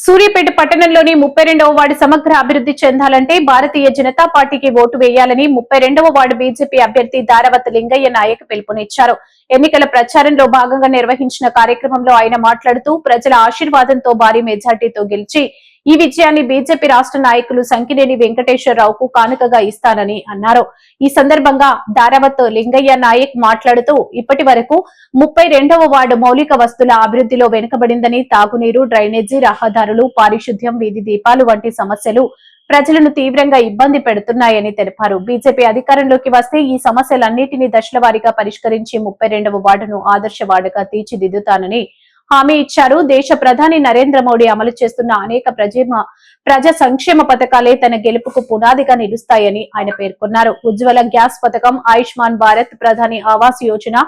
సూర్యాపేట పట్టణంలోని ముప్పై రెండవ వార్డు సమగ్ర అభివృద్ధి చెందాలంటే భారతీయ జనతా పార్టీకి ఓటు వేయాలని ముప్పై రెండవ వార్డు బీజేపీ అభ్యర్థి దారవత్ లింగయ్య నాయక్ పిలుపునిచ్చారు. ఎన్నికల ప్రచారంలో భాగంగా నిర్వహించిన కార్యక్రమంలో ఆయన మాట్లాడుతూ ప్రజల ఆశీర్వాదంతో భారీ మెజార్టీతో గెలిచి ఈ విజయాన్ని బీజేపీ రాష్ట్ర నాయకులు సంకినేని వెంకటేశ్వరరావుకు కానుకగా ఇస్తానని అన్నారు. ఈ సందర్భంగా దారావత్ లింగయ్య నాయక్ మాట్లాడుతూ ఇప్పటి వరకు ముప్పై రెండవ వార్డు మౌలిక వస్తుల అభివృద్ధిలో వెనుకబడిందని తాగునీరు డ్రైనేజీ రహదారులు పారిశుద్ధ్యం వీధి దీపాలు వంటి సమస్యలు ప్రజలను తీవ్రంగా ఇబ్బంది పెడుతున్నాయని తెలిపారు. బీజేపీ అధికారంలోకి వస్తే ఈ సమస్యలన్నింటినీ దశల వారీగా పరిష్కరించి ముప్పై రెండవ వార్డును ఆదర్శ వార్డుగా తీర్చిదిద్దుతానని హామీ ఇచ్చారు. దేశ ప్రధాని నరేంద్ర మోడీ అమలు చేస్తున్న అనేక ప్రజమ ప్రజా సంక్షేమ పథకాలే తన గెలుపుకు పునాదిగా నిలుస్తాయని ఆయన పేర్కొన్నారు. ఉజ్వల గ్యాస్ పథకం ఆయుష్మాన్ భారత్ ప్రధాని ఆవాస్ యోజన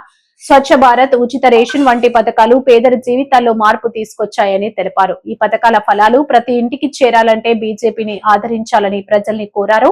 స్వచ్ఛ భారత్ ఉచిత రేషన్ వంటి పథకాలు పేదల జీవితాల్లో మార్పు తీసుకొచ్చాయని తెలిపారు. ఈ పథకాల ఫలాలు ప్రతి ఇంటికి చేరాలంటే బీజేపీని ఆదరించాలని ప్రజల్ని కోరారు.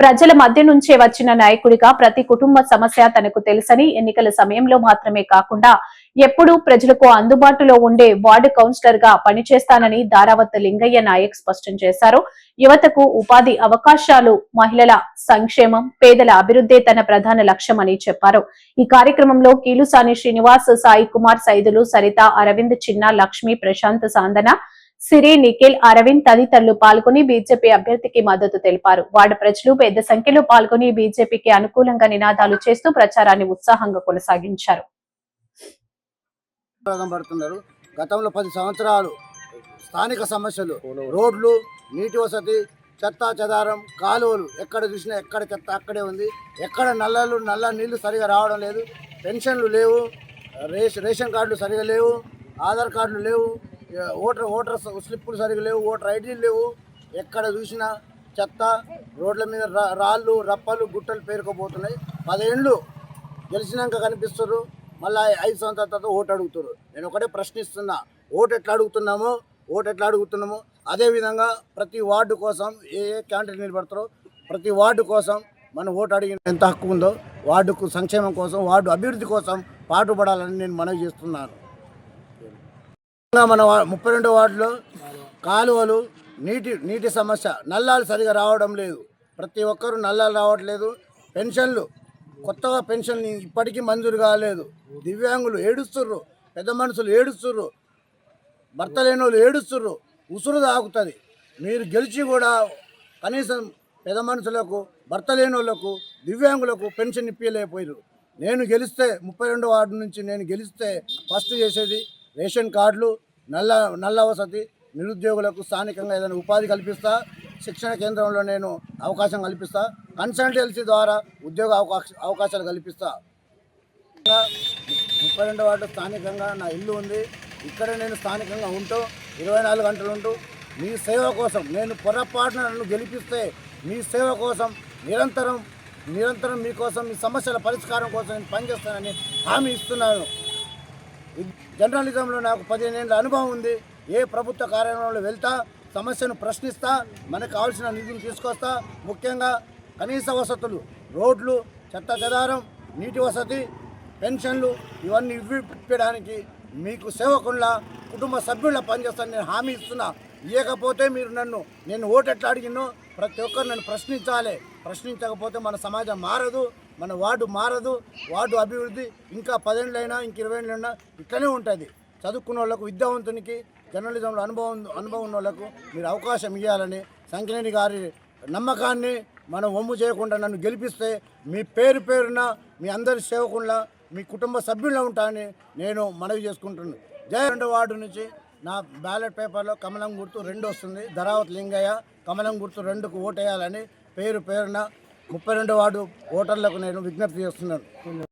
ప్రజల మధ్య నుంచే వచ్చిన నాయకుడిగా ప్రతి కుటుంబ సమస్య తనకు తెలుసని ఎన్నికల సమయంలో మాత్రమే కాకుండా ఎప్పుడూ ప్రజలకు అందుబాటులో ఉండే వార్డు కౌన్సిలర్గా పనిచేస్తానని దారావత్ లింగయ్య నాయక్ స్పష్టం చేశారు. యువతకు ఉపాధి అవకాశాలు మహిళల సంక్షేమం పేదల అభివృద్ధే తన ప్రధాన లక్ష్యమని చెప్పారు. ఈ కార్యక్రమంలో కీలుసాని శ్రీనివాస్ సాయి కుమార్ సైదులు సరిత అరవింద్ చిన్న లక్ష్మి ప్రశాంత్ సాందన సిరి నిఖిల్ అరవింద్ తదితరులు పాల్గొని బీజేపీ అభ్యర్థికి మద్దతు తెలిపారు. వార్డు ప్రజలు పెద్ద సంఖ్యలో పాల్గొని బీజేపీకి అనుకూలంగా నినాదాలు చేస్తూ ప్రచారాన్ని ఉత్సాహంగా కొనసాగించారు. గతంలో పది సంవత్సరాలు స్థానిక సమస్యలు రోడ్లు నీటి వసతి చెత్త చెదారం కాలువలు ఎక్కడ చూసినా ఎక్కడ చెత్త అక్కడే ఉంది. ఎక్కడ నల్లలు నల్ల నీళ్ళు సరిగా రావడం లేదు. పెన్షన్లు లేవు. రేష రేషన్ కార్డులు సరిగా లేవు. ఆధార్ కార్డులు లేవు. ఓటర్ ఓటర్ స్లిప్పులు సరిగా లేవు ఓటర్ ఐడీలు లేవు. ఎక్కడ చూసినా చెత్త రోడ్ల మీద రా- రాళ్ళు రప్పలు గుట్టలు పేరుకోబోతున్నాయి పదేళ్ళు గెలిచినాక కనిపిస్తారు మళ్ళీ ఐదు సంవత్సరాల తర్వాత ఓటు అడుగుతారు నేను ఒకటే ప్రశ్నిస్తున్నా. ఓటు ఎట్లా అడుగుతున్నామో? ఓటు ఎట్లా అడుగుతున్నామో? అదేవిధంగా ప్రతి వార్డు కోసం ఏ ఏ క్యాండిడేట్ నిలబడతారో ప్రతి వార్డు కోసం మనం ఓటు అడిగిన ఎంత హక్కు ఉందో వార్డుకు సంక్షేమం కోసం వార్డు అభివృద్ధి కోసం పాటుపడాలని నేను మనవి చేస్తున్నాను. మన ముప్పై రెండు వార్డులో కాలువలు నీటి నీటి సమస్య నల్లాలు సరిగా రావడం లేదు. ప్రతి ఒక్కరూ నల్లాలు రావట్లేదు. పెన్షన్లు కొత్తగా పెన్షన్ ఇప్పటికీ మంజూరు కాలేదు. దివ్యాంగులు ఏడుస్తుర్రు పెద్ద మనుషులు ఏడుస్తుర్రు భర్త లేని వాళ్ళు ఏడుస్తుర్రు ఉసురు తాగుతుంది. మీరు గెలిచి కూడా కనీసం పెద్ద మనుషులకు భర్త లేని వాళ్ళకు దివ్యాంగులకు పెన్షన్ ఇప్పించలేకపోయారు నేను గెలిస్తే ముప్పై రెండు వార్డు నుంచి నేను గెలిస్తే ఫస్ట్ చేసేది రేషన్ కార్డులు నల్ల నల్ల వసతి నిరుద్యోగులకు స్థానికంగా ఏదైనా ఉపాధి కల్పిస్తా శిక్షణ కేంద్రంలో నేను అవకాశం కల్పిస్తా కన్సల్టెన్సీ ద్వారా ఉద్యోగ అవకాశ అవకాశాలు కల్పిస్తా. ముప్పై రెండు వార్డు స్థానికంగా నా ఇల్లు ఉంది. ఇక్కడ నేను స్థానికంగా ఉంటూ ఇరవై నాలుగు గంటలు ఉంటూ మీ సేవ కోసం నేను పొరపాటున నన్ను గెలిపిస్తే మీ సేవ కోసం నిరంతరం నిరంతరం మీకోసం మీ సమస్యల పరిష్కారం కోసం నేను పనిచేస్తానని హామీ ఇస్తున్నాను. జర్నలిజంలో నాకు పదిహేను ఏళ్ళ అనుభవం ఉంది. ఏ ప్రభుత్వ కార్యాలయంలో వెళ్తా సమస్యను ప్రశ్నిస్తా మనకు కావాల్సిన నిధులు తీసుకొస్తా ముఖ్యంగా కనీస వసతులు రోడ్లు చెత్త చెదారం నీటి వసతి పెన్షన్లు ఇవన్నీ ఇవ్వడానికి మీకు సేవకుండా కుటుంబ సభ్యుల పనిచేస్తాను నేను హామీ ఇస్తున్నా. ఇవ్వకపోతే మీరు నన్ను నేను ఓటు ఎట్లా అడిగినో ప్రతి ఒక్కరు నన్ను ప్రశ్నించాలి. ప్రశ్నించకపోతే మన సమాజం మారదు మన వార్డు మారదు వార్డు అభివృద్ధి ఇంకా పదేళ్ళైనా ఇంక ఇరవై ఏళ్ళైనా ఇట్లనే ఉంటుంది. చదువుకున్న వాళ్ళకు విద్యావంతునికి జర్నలిజంలో అనుభవం అనుభవం ఉన్న వాళ్ళకు మీరు అవకాశం ఇవ్వాలని సంకినేని గారి నమ్మకాన్ని మనం ఒమ్ము చేయకుండా నన్ను గెలిపిస్తే మీ పేరు పేరున మీ అందరి సేవకుండా మీ కుటుంబ సభ్యుల్లో ఉంటానని నేను మనవి చేసుకుంటున్నాను. జయ రెండో వార్డు నుంచి నా బ్యాలెట్ పేపర్లో కమలం గుర్తు రెండు వస్తుంది. ధరావత్ లింగయ్య కమలం గుర్తు రెండుకు ఓటేయాలని పేరు పేరున ముప్పై రెండు వార్డు ఓటర్లకు నేను విజ్ఞప్తి చేస్తున్నాను.